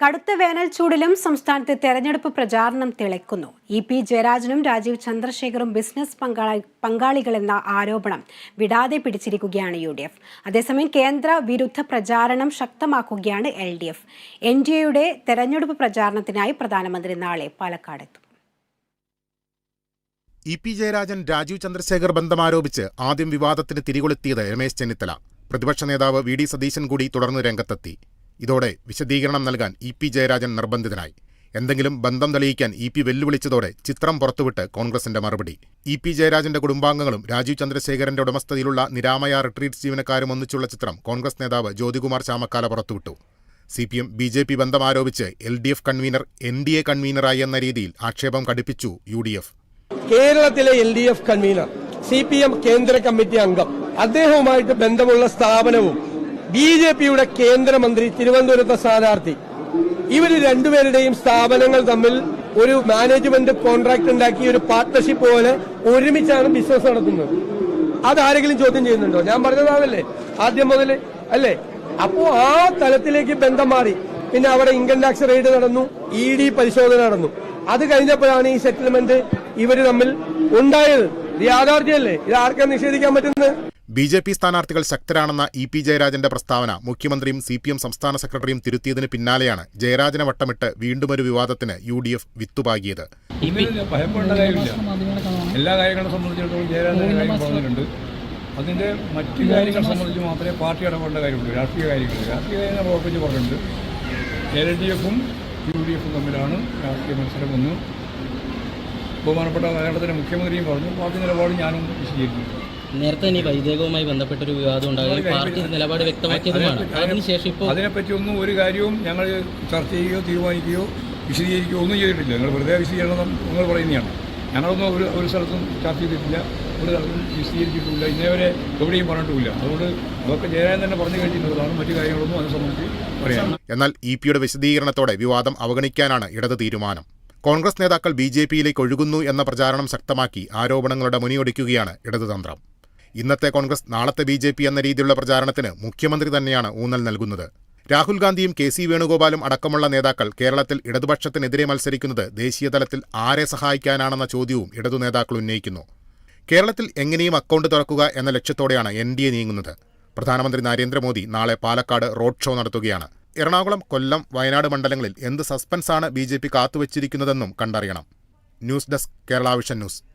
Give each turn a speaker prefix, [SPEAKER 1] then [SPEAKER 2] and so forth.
[SPEAKER 1] കടുത്ത വേനൽ ചൂടിലും സംസ്ഥാനത്ത് തെരഞ്ഞെടുപ്പ് പ്രചാരണം തിളയ്ക്കുന്നു. ഇ പി ജയരാജനും രാജീവ് ചന്ദ്രശേഖറും ബിസിനസ് പങ്കാളി പങ്കാളികളെന്ന ആരോപണം വിടാതെ പിടിച്ചിരിക്കുകയാണ് യു ഡി എഫ്. അതേസമയം കേന്ദ്ര വിരുദ്ധ പ്രചാരണം ശക്തമാക്കുകയാണ് L D F. N D എയുടെ തെരഞ്ഞെടുപ്പ് പ്രചാരണത്തിനായി പ്രധാനമന്ത്രി നാളെ പാലക്കാടെത്തും
[SPEAKER 2] ഇ പി ജയരാജൻ രാജീവ് ചന്ദ്രശേഖർ ബന്ധം ആരോപിച്ച് ആദ്യം വിവാദത്തിന് തിരികൊളുത്തിയത് രമേശ് ചെന്നിത്തല. പ്രതിപക്ഷ നേതാവ് വി ഡി സതീശൻ കൂടി തുടർന്ന് രംഗത്തെത്തി. ഇതോടെ വിശദീകരണം നൽകാൻ ഇ പി ജയരാജൻ നിർബന്ധിതനായി. എന്തെങ്കിലും ബന്ധം തെളിയിക്കാൻ ഇ പി വെല്ലുവിളിച്ചതോടെ ചിത്രം പുറത്തുവിട്ട് കോൺഗ്രസിന്റെ മറുപടി. ഇ പി ജയരാജന്റെ കുടുംബാംഗങ്ങളും രാജീവ് ചന്ദ്രശേഖരന്റെ ഉടമസ്ഥതയിലുള്ള നിരാമയ റിട്രീറ്റ് ജീവനക്കാരും ഒന്നിച്ചുള്ള ചിത്രം കോൺഗ്രസ് നേതാവ് ജ്യോതികുമാർ ചാമക്കാല പുറത്തുവിട്ടു. C P M B J P ബന്ധം ആരോപിച്ച് L D F convener N D A കൺവീനറായി എന്ന രീതിയിൽ ആക്ഷേപം കടുപ്പിച്ചു യു ഡി എഫ്.
[SPEAKER 3] കേരളത്തിലെ L D F convener C P M കേന്ദ്ര കമ്മിറ്റി അംഗം. അദ്ദേഹവുമായിട്ട് ബന്ധമുള്ള സ്ഥാപനവും ബി ജെ പിയുടെ കേന്ദ്രമന്ത്രി തിരുവനന്തപുരത്തെ സ്ഥാനാർത്ഥി. ഇവർ രണ്ടുപേരുടെയും സ്ഥാപനങ്ങൾ തമ്മിൽ ഒരു മാനേജ്മെന്റ് കോൺട്രാക്ട് ഉണ്ടാക്കി ഒരു പാർട്ട്ണർഷിപ്പ് പോലെ ഒരുമിച്ചാണ് ബിസിനസ് നടത്തുന്നത്. അതാരെങ്കിലും ചോദ്യം ചെയ്യുന്നുണ്ടോ? ഞാൻ പറഞ്ഞതാണല്ലേ. ആദ്യം മുതൽ അല്ലേ? അപ്പോ ആ തലത്തിലേക്ക് ബന്ധം മാറി. പിന്നെ അവിടെ ഇൻകം ടാക്സ് റെയ്ഡ് നടന്നു ഇ ഡി പരിശോധന നടന്നു. അത് കഴിഞ്ഞപ്പോഴാണ് ഈ സെറ്റിൽമെന്റ് ഇവർ തമ്മിൽ ഉണ്ടായത്. ഇത് യാഥാർത്ഥ്യമല്ലേ? ഇത് ആർക്കാ നിഷേധിക്കാൻ പറ്റുന്നത്?
[SPEAKER 2] ബി ജെ പി സ്ഥാനാർത്ഥികൾ ശക്തരാണെന്ന ഇ പി ജയരാജന്റെ പ്രസ്താവന മുഖ്യമന്ത്രിയും സി പി എം സംസ്ഥാന സെക്രട്ടറിയും തിരുത്തിയതിന് പിന്നാലെയാണ് ജയരാജനെ വട്ടമിട്ട് വീണ്ടുമൊരു വിവാദത്തിന് യു ഡി എഫ് വിത്തുപാകിയത്.
[SPEAKER 4] എല്ലാ കാര്യങ്ങളെ സംബന്ധിച്ചിടത്തോളം ജയരാജന്റെ കാര്യം പറഞ്ഞിട്ടുണ്ട്. അതിന്റെ മറ്റു കാര്യങ്ങൾ സംബന്ധിച്ച് മാത്രമേ പാർട്ടി ഇടപെടേണ്ട കാര്യമുള്ളൂ. രാഷ്ട്രീയ കാര്യങ്ങൾ രാഷ്ട്രീയ കാര്യങ്ങൾ ഉറപ്പിച്ച് പറഞ്ഞിട്ടുണ്ട്. എൽ ഡി എഫും യു ഡി എഫും തമ്മിലാണ് രാഷ്ട്രീയ മത്സരമെന്ന് ബഹുമാനപ്പെട്ട കേരളത്തിലെ മുഖ്യമന്ത്രിയും പറഞ്ഞു. പാർട്ടി നിലപാട് ഞാനും വിശദീകരിക്കുന്നു
[SPEAKER 5] നേരത്തെ തന്നെ വൈദേകവുമായി ബന്ധപ്പെട്ടൊരു വിവാദം ഉണ്ടായി. പാർട്ടി നിലപാട് വ്യക്തമാക്കിയതുമാണ്. അതിനുശേഷം ഇപ്പോൾ
[SPEAKER 4] അതിനെപ്പറ്റി ഒന്നും ഒരു കാര്യവും ഞങ്ങൾ ചർച്ച ചെയ്യുകയോ തീരുമാനിക്കുകയോ വിശദീകരിക്കുകയോ ഒന്നും ചെയ്തിട്ടില്ല. ഞങ്ങൾ വെറുതെ വിശദീകരണം നിങ്ങൾ പറയുന്നതാണ്. ഞങ്ങളൊന്നും ഒരു ഒരു സ്ഥലത്തും ചർച്ച ചെയ്തിട്ടില്ല. ഒരു സ്ഥലത്തും വിശദീകരിച്ചിട്ടില്ല. ഇന്നേവരെ എവിടെയും പറഞ്ഞിട്ടുമില്ല. അതുകൊണ്ട് അതൊക്കെ ജയരാജൻ തന്നെ പറഞ്ഞു കഴിഞ്ഞിട്ടുള്ളതാണ് മറ്റു കാര്യങ്ങളൊന്നും അതിനെ സംബന്ധിച്ച് പറയാം
[SPEAKER 2] എന്നാൽ ഇ പിയുടെ വിശദീകരണത്തോടെ വിവാദം അവഗണിക്കാനാണ് ഇടത് തീരുമാനം. കോൺഗ്രസ് നേതാക്കൾ ബി ജെ പിയിലേക്ക് ഒഴുകുന്നു എന്ന പ്രചാരണം ശക്തമാക്കി ആരോപണങ്ങളുടെ മുനിയൊടിക്കുകയാണ് ഇടതുതന്ത്രം ഇന്നത്തെ കോൺഗ്രസ് നാളത്തെ ബി എന്ന രീതിയിലുള്ള പ്രചാരണത്തിന് മുഖ്യമന്ത്രി തന്നെയാണ് ഊന്നൽ നൽകുന്നത്. രാഹുൽ ഗാന്ധിയും കെ സി വേണുഗോപാലും അടക്കമുള്ള നേതാക്കൾ കേരളത്തിൽ ഇടതുപക്ഷത്തിനെതിരെ മത്സരിക്കുന്നത് ദേശീയതലത്തിൽ ആരെ സഹായിക്കാനാണെന്ന ചോദ്യവും ഇടതു നേതാക്കൾ ഉന്നയിക്കുന്നു. കേരളത്തിൽ എങ്ങനെയും അക്കൗണ്ട് തുറക്കുക എന്ന ലക്ഷ്യത്തോടെയാണ് എൻ ഡി എ നീങ്ങുന്നത്. പ്രധാനമന്ത്രി നരേന്ദ്രമോദി നാളെ പാലക്കാട് റോഡ് ഷോ നടത്തുകയാണ്. എറണാകുളം കൊല്ലം വയനാട് മണ്ഡലങ്ങളിൽ എന്ത് സസ്പെൻസാണ് ബി ജെ പി കാത്തുവച്ചിരിക്കുന്നതെന്നും കണ്ടറിയണം. News desk Kerala Vision news.